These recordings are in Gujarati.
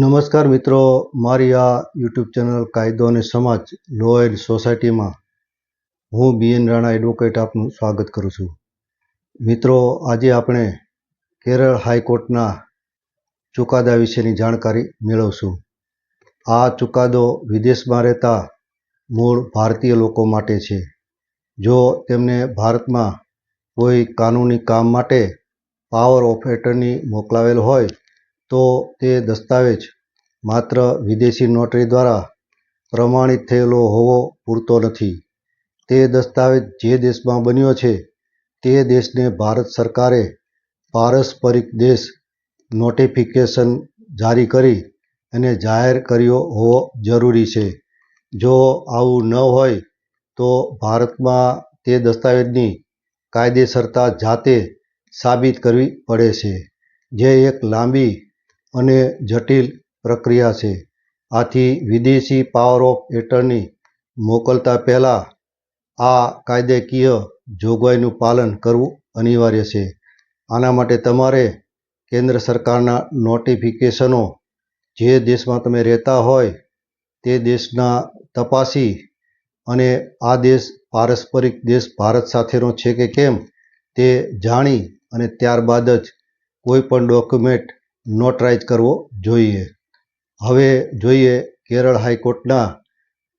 નમસ્કાર મિત્રો, મારી આ યુટ્યુબ ચેનલ કાયદો અને સમાજ લો એન્ડ સોસાયટીમાં હું બીએન રાણા એડવોકેટ આપનું સ્વાગત કરું છું. મિત્રો, આજે આપણે કેરળ હાઈકોર્ટના ચુકાદા વિશેની જાણકારી મેળવશું. આ ચુકાદો વિદેશમાં રહેતા મૂળ ભારતીય લોકો માટે છે. જો તેમને ભારતમાં કોઈ કાનૂની કામ માટે પાવર ઓફ એટર્ની મોકલાવેલ હોય તો તે દસ્તાવેજ માત્ર વિદેશી નોટરી દ્વારા પ્રમાણિત થયેલો હોવો પૂરતો નથી. તે દસ્તાવેજ જે દેશમાં બન્યો છે, તે દેશને ભારત સરકારે પારસ્પરિક દેશ નોટિફિકેશન જારી કરી અને જાહેર કર્યો હોવો જરૂરી છે. જો આવું ન હોય, તો ભારતમાં તે દસ્તાવેજની કાયદેસરતા જાતે સાબિત કરવી પડે છે. જે એક લાંબી અને જટિલ પ્રક્રિયા છે. આથી વિદેશી પાવર ઓફ એટર્ની મોકલતા પહેલાં આ કાયદાકીય જોગવાઈનું પાલન કરવું અનિવાર્ય છે. આના માટે તમારે કેન્દ્ર સરકારના નોટિફિકેશનો જે દેશમાં તમે રહેતા હોય તે દેશના તપાસી અને આ દેશ પારસ્પરિક દેશ ભારત સાથેનો છે કે કેમ તે જાણી અને ત્યારબાદ જ કોઈ પણ ડોક્યુમેન્ટ નોટરાઇઝ કરવો જોઈએ. હવે જોઈએ કેરળ હાઈકોર્ટના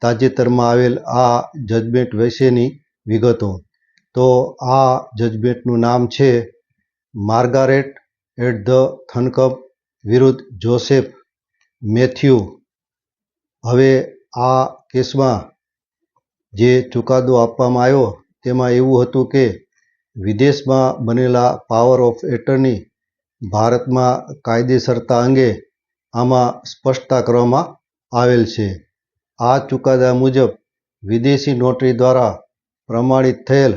તાજેતરમાં આવેલ આ જજમેન્ટ વિશેની વિગતો. તો આ જજમેન્ટનું નામ છે માર્ગારેટ એટ ધ થનકપ વિરુદ્ધ જોસેફ મેથ્યુ. હવે આ કેસમાં જે ચુકાદો આપવામાં આવ્યો તેમાં એવું હતું કે વિદેશમાં બનેલા પાવર ઓફ એટર્ની ભારતમાં કાયદેસરતા અંગે આમાં સ્પષ્ટતા કરવામાં આવેલ છે. આ ચુકાદા મુજબ વિદેશી નોટરી દ્વારા પ્રમાણિત થયેલ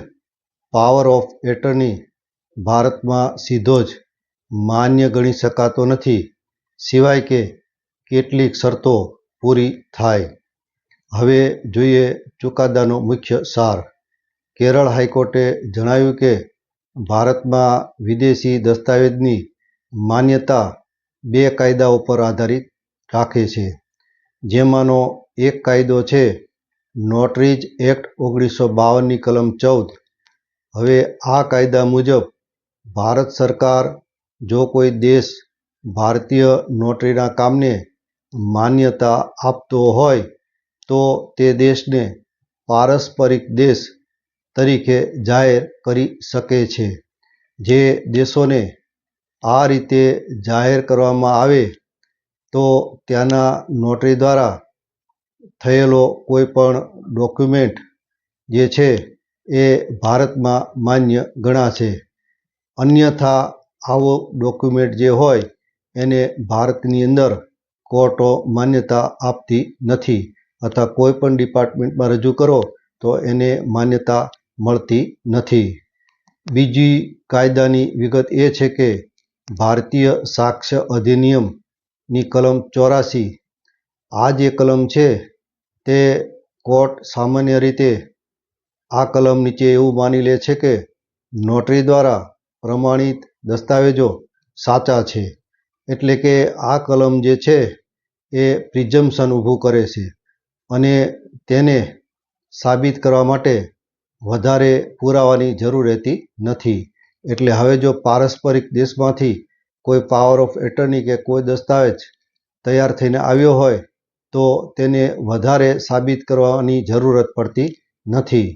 પાવર ઓફ એટર્ની ભારતમાં સીધો જ માન્ય ગણી શકાતો નથી, સિવાય કે કેટલીક શરતો પૂરી થાય. હવે જોઈએ ચુકાદાનો મુખ્ય સાર. કેરળ હાઈકોર્ટે જણાવ્યું કે ભારતમાં વિદેશી દસ્તાવેજની માન્યતા બે કાયદાઓ પર આધારિત રાખે છે. જેમાંનો એક કાયદો છે નોટરીજ એક્ટ ઓગણીસો બાવનની કલમ ચૌદ. હવે આ કાયદા મુજબ ભારત સરકાર જો કોઈ દેશ ભારતીય નોટરીના કામને માન્યતા આપતો હોય તો તે દેશને પારસ્પરિક દેશ તરીકે જાહેર કરી શકે છે. જે દેશોને આ રીતે જાહેર કરવામાં આવે તો ત્યાંના નોટરી દ્વારા થયેલો કોઈ પણ ડોક્યુમેન્ટ જે છે એ ભારતમાં માન્ય ગણાશે. અન્યથા આવો ડોક્યુમેન્ટ જે હોય એને ભારતની અંદર કોર્ટો માન્યતા આપતી નથી. અથવા કોઈ પણ ડિપાર્ટમેન્ટમાં રજૂ કરો તો એને માન્યતા મળતી નથી. બીજી કાયદાની વિગત એ છે કે ભારતીય સાક્ષ્ય અધિનિયમની કલમ ચોરાસી. આ જે કલમ છે, તે કોર્ટ સામાન્ય રીતે આ કલમ નીચે એવું માની લે છે કે નોટરી દ્વારા પ્રમાણિત દસ્તાવેજો સાચા છે. એટલે કે આ કલમ જે છે, એ પ્રિઝમ્પશન ઊભું કરે છે અને તેને સાબિત કરવા માટે વધારે પુરાવાની જરૂર રહેતી નથી. એટલે હવે જો પારસ્પરિક દેશમાંથી કોઈ પાવર ઓફ એટર્ની કે કોઈ દસ્તાવેજ તૈયાર થઈને આવ્યો હોય, તો તેને વધારે સાબિત કરવાની જરૂરત પડતી નથી.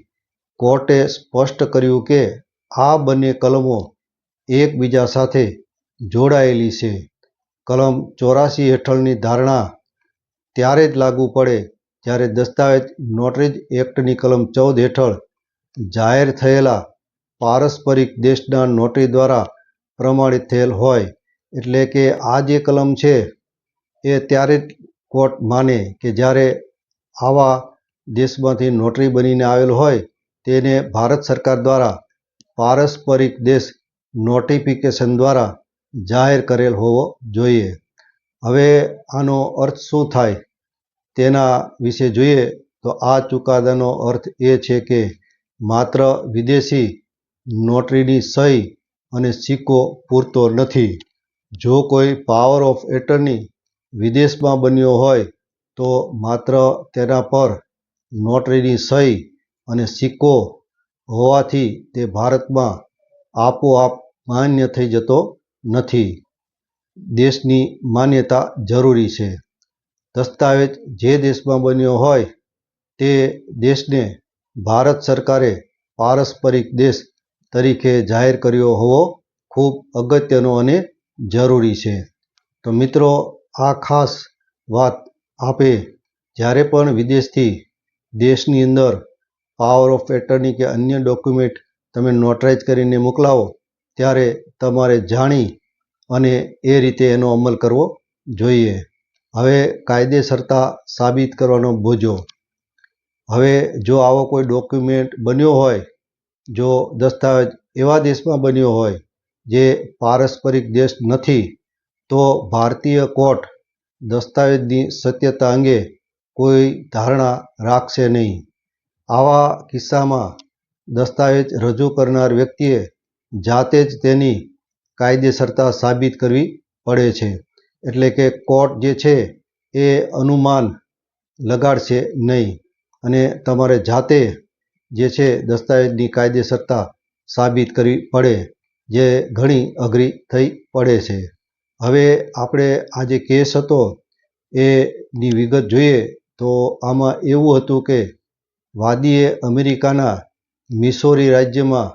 કોર્ટે સ્પષ્ટ કર્યું કે આ બંને કલમો એકબીજા સાથે જોડાયેલી છે. કલમ ચોરાસી હેઠળની ધારણા ત્યારે જ લાગુ પડે જ્યારે દસ્તાવેજ નોટરીજ એક્ટની કલમ ચૌદ હેઠળ જાહેર થયેલા પારસ્પરિક દેશના નોટરી દ્વારા પ્રમાણિત થયેલ હોય, એટલે કે આ જે કલમ છે, એ ત્યારે જ કોર્ટ માને કે જ્યારે આવા દેશમાંથી નોટરી બનીને આવેલ હોય, તેને ભારત સરકાર દ્વારા પારસ્પરિક દેશ નોટિફિકેશન દ્વારા જાહેર કરેલ હોવો જોઈએ. હવે આનો અર્થ શું થાય તેના વિશે જોઈએ તો આ ચુકાદાનો અર્થ એ છે કે માત્ર વિદેશી નોટરીની સહી અને સિક્કો પૂરતો નથી. જો કોઈ પાવર ઓફ એટર્ની વિદેશમાં બન્યો હોય, તો માત્ર તેના પર નોટરીની સહી અને સિક્કો હોવાથી તે ભારતમાં આપોઆપ માન્ય થઈ જતો નથી. દેશની માન્યતા જરૂરી છે. દસ્તાવેજ જે દેશમાં બન્યો હોય, તે દેશને ભારત સરકારે પારસ્પરિક દેશ તરીકે જાહેર કર્યો હોવો ખૂબ અગત્યનો અને જરૂરી છે. તો મિત્રો, આ ખાસ વાત આપે જ્યારે પણ વિદેશથી દેશની અંદર પાવર ઓફ એટર્ની કે અન્ય ડોક્યુમેન્ટ તમે નોટરાઇઝ કરીને મોકલાવો, ત્યારે તમારે જાણી અને એ રીતે એનો અમલ કરવો જોઈએ. હવે કાયદેસરતા સાબિત કરવાનો બોજો. હવે જો આવો કોઈ ડોક્યુમેન્ટ બન્યો હોય જો દસ્તાવેજ એવા દેશમાં બન્યો હોય જે પારસ્પરિક દેશ નથી, તો ભારતીય કોર્ટ દસ્તાવેજની સત્યતા અંગે કોઈ ધારણા રાખશે નહીં. આવા કિસ્સામાં દસ્તાવેજ રજૂ કરનાર વ્યક્તિએ જાતે જ તેની કાયદેસરતા સાબિત કરવી પડે છે. એટલે કે કોર્ટ જે છે એ અનુમાન લગાડશે નહીં અને તમારે જાતે જે છે દસ્તાવેજની કાયદેસરતા સાબિત કરવી પડે, જે ઘણી અઘરી થઈ પડે છે. હવે આપણે આ જે કેસ હતો, એની વિગત જોઈએ તો આમાં એવું હતું કે વાદીએ અમેરિકાના મિસોરી રાજ્યમાં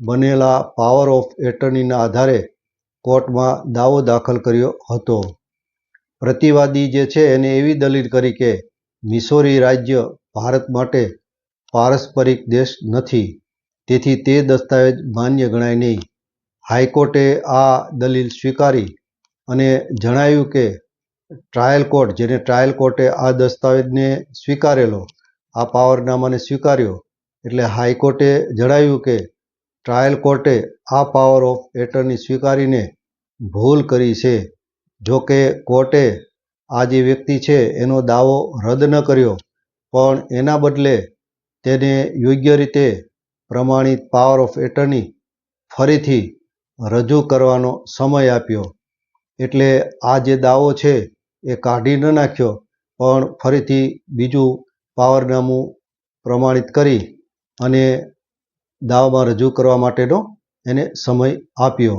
બનેલા પાવર ઓફ એટર્નીના આધારે કોર્ટમાં દાવો દાખલ કર્યો હતો. પ્રતિવાદી જે છે એને એવી દલીલ કરી કે મિસોરી રાજ્ય ભારત માટે પારસ્પરિક દેશ નથી. તેથી તે દસ્તાવેજ માન્ય ગણાય નહીં. હાઈકોર્ટે આ દલીલ સ્વીકારી અને જણાવ્યું કે ટ્રાયલ કોર્ટ, જેને ટ્રાયલ કોર્ટે આ દસ્તાવેજને સ્વીકારેલો, આ પાવરનામાને સ્વીકાર્યો. એટલે હાઈકોર્ટે જણાવ્યું કે ટ્રાયલ કોર્ટે આ પાવર ઓફ એટર્ની સ્વીકારીને ભૂલ કરી છે. જો કે કોર્ટે આ જે વ્યક્તિ છે, એનો દાવો રદ ન કર્યો. પણ એના બદલે તેને યોગ્ય રીતે પ્રમાણિત પાવર ઓફ એટર્ની ફરીથી રજૂ કરવાનો સમય આપ્યો. એટલે આ જે દાવો છે એ કાઢી ન નાખ્યો, પણ ફરીથી બીજું પાવરનામું પ્રમાણિત કરી અને દાવામાં રજૂ કરવા માટેનો એને સમય આપ્યો.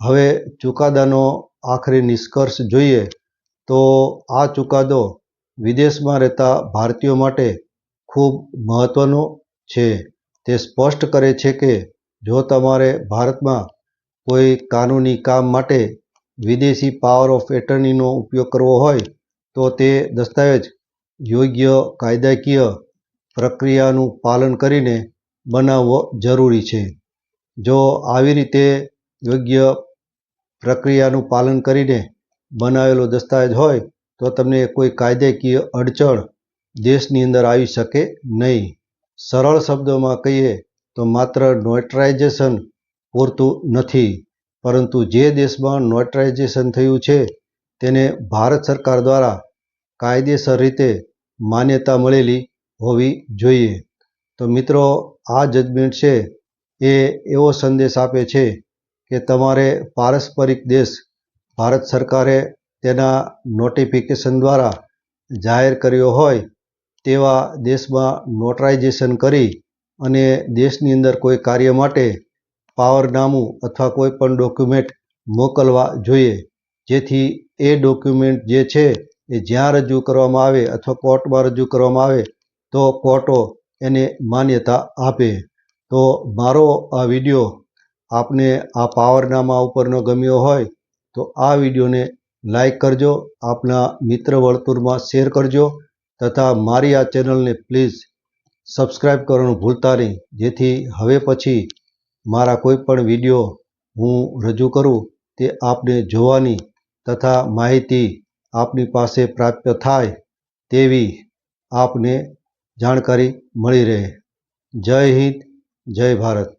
હવે ચુકાદાનો આખરી નિષ્કર્ષ જોઈએ તો આ ચુકાદો વિદેશમાં રહેતા ભારતીયો માટે ખૂબ મહત્ત્વનો છે. તે સ્પષ્ટ કરે છે કે જો તમારે ભારતમાં કોઈ કાનૂની કામ માટે વિદેશી પાવર ઓફ એટર્નીનો ઉપયોગ કરવો હોય, તો તે દસ્તાવેજ યોગ્ય કાયદાકીય પ્રક્રિયાનું પાલન કરીને બનાવવો જરૂરી છે. જો આવી રીતે યોગ્ય પ્રક્રિયાનું પાલન કરીને બનાવેલો દસ્તાવેજ હોય, તો તમને કોઈ કાયદાકીય અડચણ દેશની અંદર આવી શકે નહીં. સરળ શબ્દોમાં કહીએ તો માત્ર નોટરાઇઝેશન પૂરતું નથી. પરંતુ જે દેશમાં નોટરાઇઝેશન થયું છે, તેને ભારત સરકાર દ્વારા કાયદેસર રીતે માન્યતા મળેલી હોવી જોઈએ. તો મિત્રો, આ જજમેન્ટ છે એ એવો સંદેશ આપે છે કે તમારે પારસ્પરિક દેશ ભારત સરકારે તેના નોટિફિકેશન દ્વારા જાહેર કર્યો હોય તેવા દેશમાં નોટરાઇઝેશન કરી અને દેશની અંદર કોઈ કાર્ય માટે પાવરનામું અથવા કોઈ પણ ડોક્યુમેન્ટ મોકલવા જોઈએ. જેથી એ ડોક્યુમેન્ટ જે છે એ જ્યાં રજૂ કરવામાં આવે અથવા કોર્ટમાં રજૂ કરવામાં આવે, તો કોર્ટો એને માન્યતા આપે. તો મારો આ વીડિયો આપને આ પાવરનામા ઉપરનો ગમ્યો હોય, તો આ વિડીયોને લાઈક કરજો, આપના મિત્ર વર્તુળમાં શેર કરજો તથા મારી આ ચેનલને પ્લીઝ સબસ્ક્રાઈબ કરવાનું ભૂલતા નહીં. જેથી હવે પછી મારા કોઈ પણ વીડિયો હું રજૂ કરું, તે આપને જોવાની તથા માહિતી આપની પાસે પ્રાપ્ત થાય તેવી આપને જાણકારી મળી રહે. જય હિન્દ, જય ભારત.